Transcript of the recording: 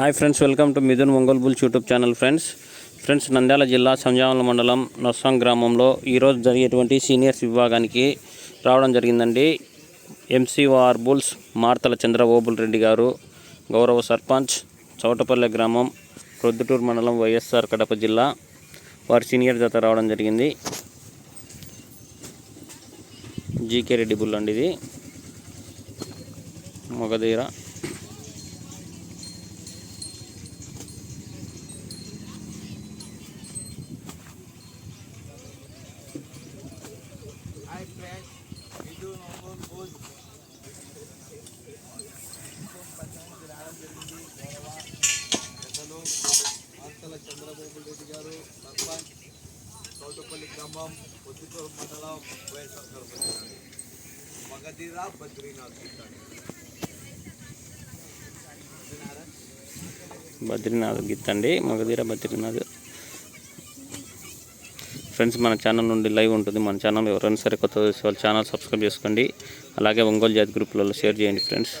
Hi friends welcome to Mithun Ongole bulls YouTube channel friends friends Nandyal జిల్లా సంజామల మండలం నొస్సం గ్రామంలో ఈరోజు జరిగేటువంటి సీనియర్స్ విభాగానికి రావడం జరిగిందండి. ఎంసీఓఆర్ బుల్స్ మార్తల చంద్రబాబుల్ రెడ్డి గారు గౌరవ సర్పంచ్ చౌటపల్లె గ్రామం ప్రొద్దుటూరు మండలం వైఎస్ఆర్ కడప జిల్లా వారి సీనియర్ జత రావడం జరిగింది. జీకే రెడ్డి బుల్ అండి ఇది. రావడం జరిగింది గౌరవ పెద్దలు వార్తల చంద్రబాబు రెడ్డి గారు సర్పంచ్ తోటపల్లి గ్రామం పొద్దుటూరు మండలం వైఎస్ఆర్ కడప బద్రీనాథ్ గిట్టాడు. బద్రీనాథ్ గిత్ అండి మగధీర బద్రీనాథ్ ఫ్రెండ్స్ మన ఛానల్ నుండి లైవ్ ఉంటుంది. మన ఛానల్ ఎవరైనా సరే కొత్త వాళ్ళ ఛానల్ సబ్స్క్రైబ్ చేసుకోండి. అలాగే ఒంగోలు జాతి గ్రూప్లలో షేర్ చేయండి ఫ్రెండ్స్.